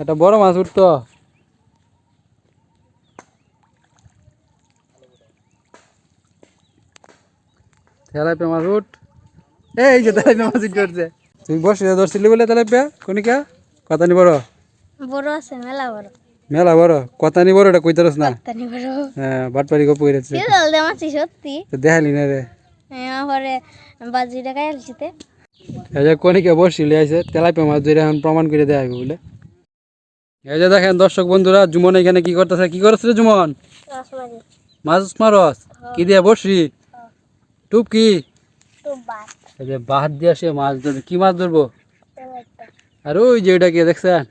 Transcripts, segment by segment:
একটা বড় মাছ উঠতো। তেলাপিয়া মাছ উঠ। এই যে তেলাপিয়া মাছ উঠছে। তুই বসে ধরছিলি বলে তেলাপিয়া কনিকা কথা নি বড়? বড় আছে মেলা বড়। মেলা বড় কথা নি বড় এটা কইতারস না? তানি বড়। হ্যাঁ বাটপাড়ি গপ কইরেছে। কি জল দে মাছি সত্যি? তো দেখালি না রে। পরে বাজি টাকায় আলছিতে এই যে কনিকা বসিলে আইছে তেলাপিয়া মাছ ধরে এখন প্রমাণ করে দেয়া হবে বলে। এই যে দেখেন দর্শক বন্ধুরা জুমন এখানে কি করতেছে? কি করছে জুমন? মাছ মারস? কি দিয়ে বসি টুপ কি? এই যে বাহাত দিয়ে সে মাছ ধরবে। কি মাছ ধরবো? আর ওই যে এটা কি দেখছেন?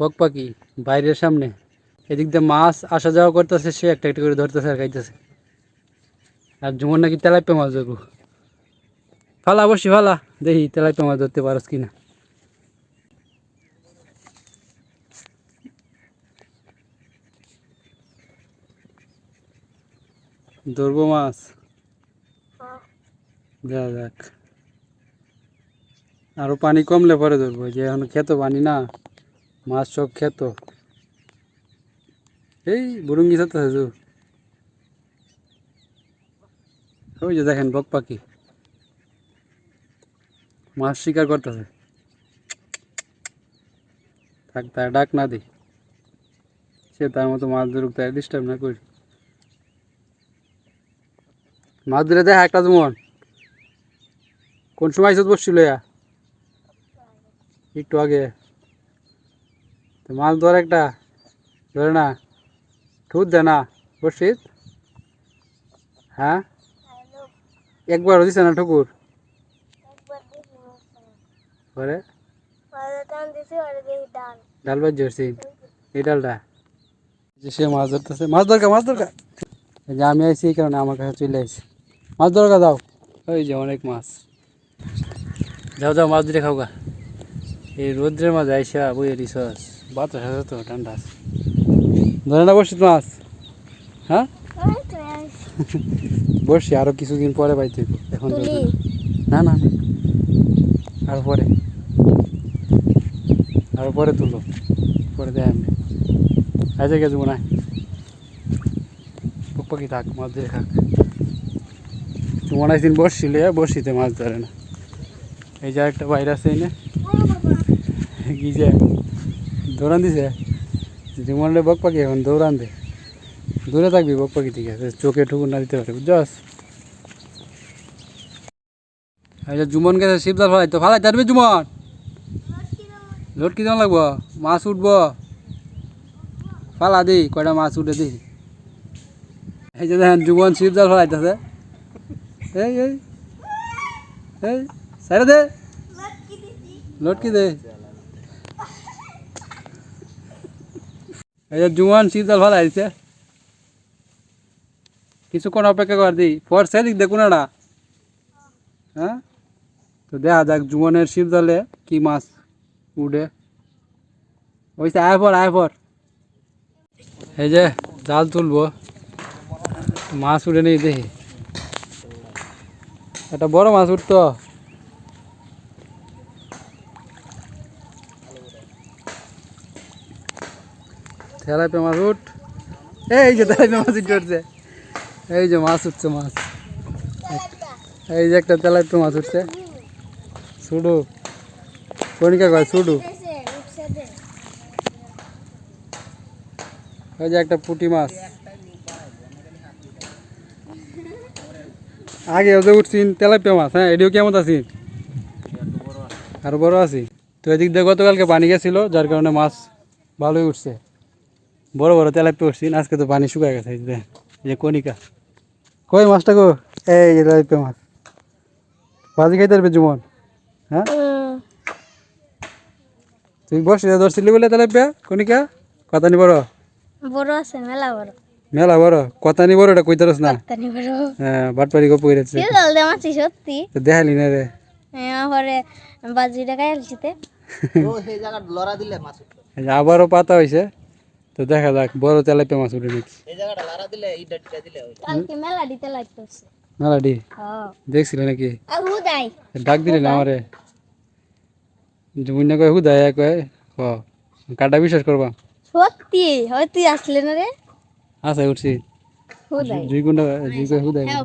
বক পাখি বাইরের সামনে। এদিক দিয়ে মাছ আসা যাওয়া করতেছে সে একটা একটা করে ধরতেছে আর খাইতেছে। আর জুমন নাকি তেলাপিয়া মাছ ধরবো। ফালা বসি ফালা। দেখি তেলাপিয়া মাছ ধরতে পারস কিনা। ধরবো মাছ? দেখা যাক। আরও পানি কমলে পরে ধরবো যে এখন খেত পানি না মাছ সব খেত। এই বুরুঙ্গি সাথে হাজু ওই যে দেখেন বক পাখি। মাছ শিকার করতেছে। থাক তার ডাক না দি। সে তার মতো মাছ ধরুক তাই ডিস্টার্ব না করি মাছ ধরে দেখ একটা যেমন কোন সময় এসে বসছিল একটু আগে। তো মাছ ধর একটা। ধরে না। ঠুট দে না বসিত হ্যাঁ? একবার দিছে না। ঠুকুর পরে ডাল। বাজ ধরছি এই ডালটা। যে সে মাছ ধরতেছে। মাছ দরকার মাছ দরকার যে আমি আইছি এই কারণে আমার কাছে চলে আইছি। মাছ দরকার দাও ওই যে অনেক মাছ। যাও যাও মাছ ধরে খাও গা এই রোদ্রের মাঝে আইসা বইয়ে রিসস বাতাস আছে তো ঠান্ডা আছে। ধরে না বসছি মাছ। হ্যাঁ? বসছি আরও কিছুদিন পরে পাইতে এখন তো না। না আরও পরে। আরও পরে তুলো। পরে দেয় আমি। আজ গেছে মনে হয় পাখি থাক মাছ ধরে খাক। হয় দিন বসছিল বসিতে মাছ ধরে না। এই যে একটা বাইরে আছে এনে। কি যে দৌড়ান দিছে? জীবনে বক পাখি এখন দৌড়ান দে। দূরে থাকবি বক পাখি থেকে চোখে ঠুকুর না দিতে পারে, বুঝছস? যে জুমন গেছে শিবদার ফালাই, তো ফালাই তারবে জুমন? লোট কি লাগবো? মাছ উঠবো? ফালা দি, কয়টা মাছ উঠে দি। এই যে দেখেন জুমন শিবদার ফালাইতেছে। এই এই এই সাইড দে। লটকি দে। এই জুয়ান শীতল ভালো আছে কিছুক্ষণ অপেক্ষা কর দি। পর সেদিক দেখুন না। হ্যাঁ? তো দেখা যাক জুয়ানের শীতলে কি মাছ উঠে। ওইসে আয় পর আয় পর। এই যে জাল তুলবো। মাছ উঠে নেই দেখি। একটা বড় মাছ উঠতো। তেলাপিয়া মাছ উঠ। এই যে তেলাপিয়া মাছ উঠে উঠছে। এই যে মাছ উঠছে, মাছ। এই যে একটা তেলাপিয়া মাছ উঠছে। ছুডু কণিকা কয় ছুডু এই যে একটা পুঁটি মাছ। আগে ওদের উঠছিন তেলাপিয়া মাছ হ্যাঁ এটিও কেমন আছি? আর বড় আছি। তো এদিক দিয়ে গতকালকে পানি গেছিল, যার কারণে মাছ ভালোই উঠছে। বড় বড় তেলাপিয়া উঠছিন আজকে তো পানি শুকায় গেছে যে কণিকা। কই মাছটা গো? এই যে তেলাপিয়া মাছ। ভাজি খাইতে পারবে জুমন? হ্যাঁ? তুই বসে ধরছিলি বলে তেলাপিয়া, কণিকা? কথা নি বড়? বড় আছে, মেলা বড়। মেলা বড় কথা নি বড় এটা কইতারস না? হ্যাঁ বাটপাড়ি গপ কইরেছে। কি জল দে মাছি সত্যি। তো দেখালি না রে। পরে বাজি টাকায় আলছিতে এই যে আবারও পাতা হয়েছে তো দেখা যাক বড় তেলাপিয়া মাছ উঠে নাকি। কালকে মেলা দিতে লাগতেছে। মেলাডি হ্যাঁ। দেখছিলে নাকি? হুদাই। ডাক দিলি না আমারে? জুমুন্যা কয় হুদা কয় হ। কাটা বিশ্বাস করবা? সত্যি হয়তো আসলে না রে। আচ্ছা উঠছি হুদাই দুই ঘণ্টা দুই ঘণ্টা হুদাই হ্যাঁ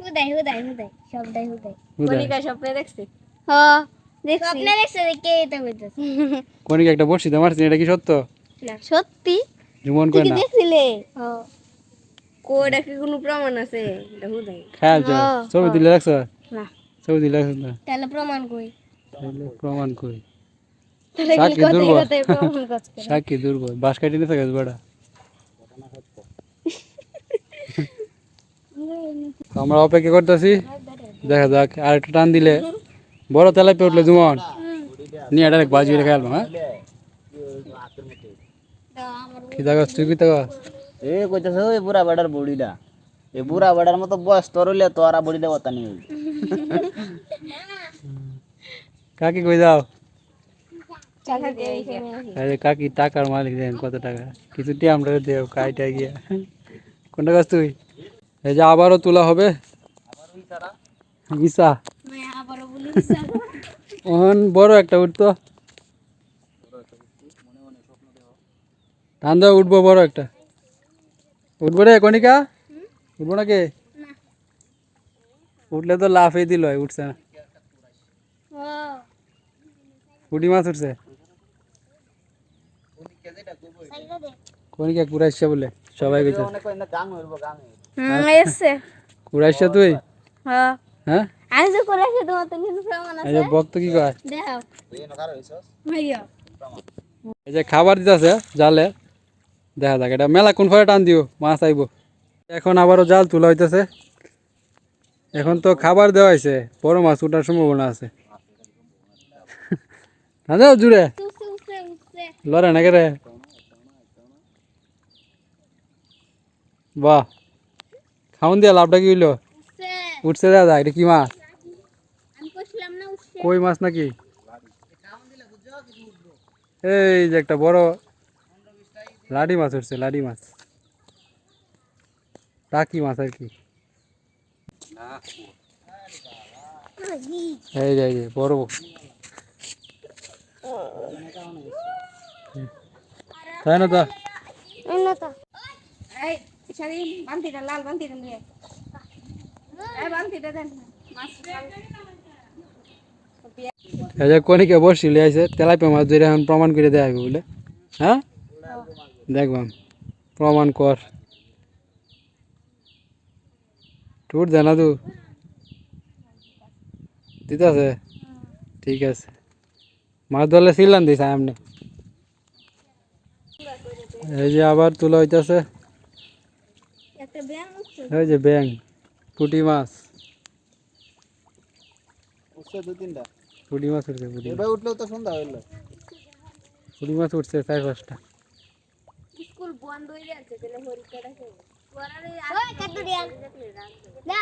হুদাই হুদাই হুদাই সবটাই হুদাই স্বপ্নে দেখছি? স্বপ্নে দেখছে কে এটা কইতাছে কোনিকে একটা বসি তো মারছি এটা কি সত্য? সত্যি? জুমন তুই না। দেখছিলে? কোডা কি কোনো প্রমাণ আছে? এটা হুদাই খেয়াল চল ছবি তুলে রাখছো? না। ছবি তুলে রাখছো না? তাহলে প্রমাণ কই তাহলে প্রমাণ কই দুর্বল। বাস কাটি নিতে গেছে বেড়া। তো আমরা অপেক্ষা করতেছি। দেখা যাক আর একটা টান দিলে বড় তেলাপি উঠলে জুমন। নিয়ে ডাইরেক্ট বাজি রেখে আলবো হ্যাঁ? কি দেখা তুই কি দেখা এ কইতেছে ওই বুড়া বেড়ার বুড়িটা। এই বুড়া বেড়ার মতো বয়স তোর হইলে তোরা বুড়িটা কথা নিয়ে কাকি কই যাও? আরে কাকি টাকার মালিক দেন কত টাকা? কিছু টি আমরা দেও কাইটা গিয়া। কোনটা গাছ তুই? এই যে আবারও তোলা হবে। বড় একটা উঠতো দেওয়া উঠবো, বড় একটা। উঠবো রে, কণিকা। উঠবো নাকি? উঠলে তো লাফে দিল উঠছে না। পুটি মাছ উঠছে। কণিকা কুড়াইছে বলে। সবাই কইছে এসছে। কুড়াইছে তুই? হ্যাঁ। হ্যাঁ? আমি তো করেছি তোমার তো কিন্তু প্রমাণ এই আছে কি কয়? দেখাও নকার হইছস? ভাইয়া। এই যে খাবার দিতেছে জালে। দেখা যাক এটা মেলা কোন ফলে টান দিও মাছ আইব। এখন আবারও জাল তোলা হইতেছে। এখন তো খাবার দেওয়া হয়েছে বড় মাছ ওঠার সম্ভাবনা আছে। না যাও জুড়ে লড়ে নাকি রে? বাহ। খাওন দিয়া লাভটা কি হইল? উঠছে। উঠছে দাদা এটা কি মাছ? আমি কইছিলাম না উঠছে। কই মাছ নাকি? এই যে একটা বড় লাডি মাছ উঠছে লাডি মাছ। টাকি মাছ আর কি। এই যে এই যে বড় তাই না তা? এই তো? এই সারি বান্তিটা লাল বান্তিটা নিয়ে এই বান্তিটা দেন। মাছ এই যে কনিকে বসি লিয়ে তেলাপিয়া মাছ ধরে এখন প্রমাণ করে দেওয়া হবে বলে হ্যাঁ? দেখবাম প্রমাণ কর। টুট জানা তু। দিতে ঠিক আছে। মাছ ধরলে সিলান দিস এমনি এই যে আবার তোলা হইতেছে। একটা ব্যায়াম উঠছে এই যে ব্যাং পুটি মাছ উঠছে দুই তিনটা পুটি মাছ উঠছে পুটি মাছ। এবার উঠলেও তো সন্ধ্যা হইল পুটি মাছ উঠছে চার পাঁচটা স্কুল বন্ধ হয়ে যাচ্ছে তাহলে হরিকাটা খেয়ে ওই কত দিয়া না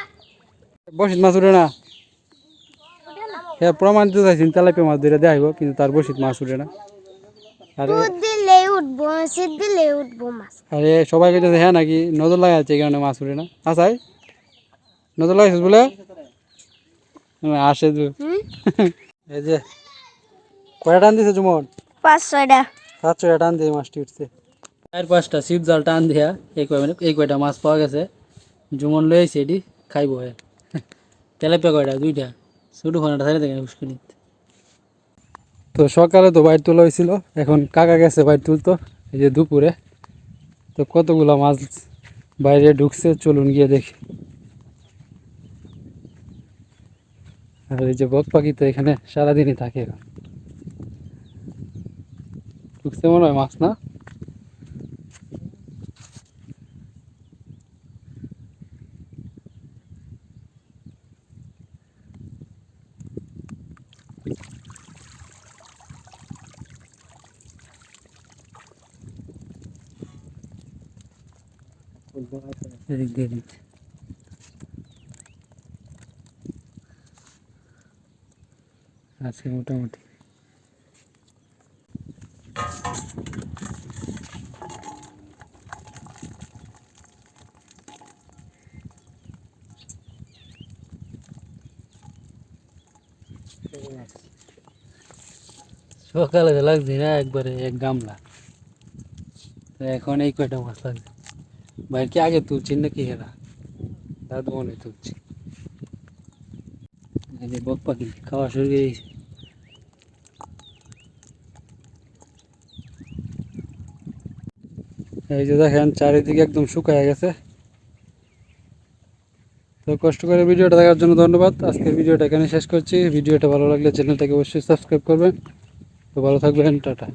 বসিত মাছ উঠে না হ্যাঁ প্রমাণ দিতে চাইছি তেলাপিয়া মাছ ধরে দেখাইব কিন্তু তার বসিত মাছ উঠে না আরে দুধ দিলে উঠবো মাছ। আরে সবাই কইতেছে হ্যাঁ নাকি নজর লাগা আছে এই কারণে মাছ উঠে না? আসাই নজর লাগাইছিস বলে? হ্যাঁ, আসে তু এই যে কয়টা টান দিছে জুমন পাঁচ ছয়টা। সাতশো টান দিয়ে মাছটি উঠছে। চার পাঁচটা শিব জাল টান দিয়া এই কয় মানে এই কয়টা মাছ পাওয়া গেছে। জুমন লই আইছে এটি খাইব হে। তেলাপিয়া কয়টা? দুইটা। ছোটো খানাটা ছাড়ে দেখেন উস্কুনি তো সকালে তো বাইর তোলা হয়েছিল, এখন কাকা গেছে বাইর তুলতো, এই যে দুপুরে। তো কতগুলো মাছ বাইরে ঢুকছে, চলুন গিয়ে দেখি। আর এই যে বক পাখি তো এখানে সারাদিনই থাকে এখন। ঢুকছে মনে হয় মাছ, না? এদিক দিয়ে দিয়ে। আছে মোটামুটি। সকালে লাগছে না একবারে, এক গামলা। এখন এই কয়টা মাছ লাগছে? ভাই কি আগে তুলছি নাকি এরা দাদু মনে তুলছি। যে বক পাখি, খাওয়া শুরু করে। এই যে দেখেন, চারিদিকে একদম শুকায় গেছে। তো কষ্ট করে ভিডিওটা দেখার জন্য ধন্যবাদ। আজকের ভিডিওটা এখানে শেষ করছি। ভিডিওটা ভালো লাগলে চ্যানেলটাকে অবশ্যই সাবস্ক্রাইব করবেন। তো ভালো থাকবেন, টাটা।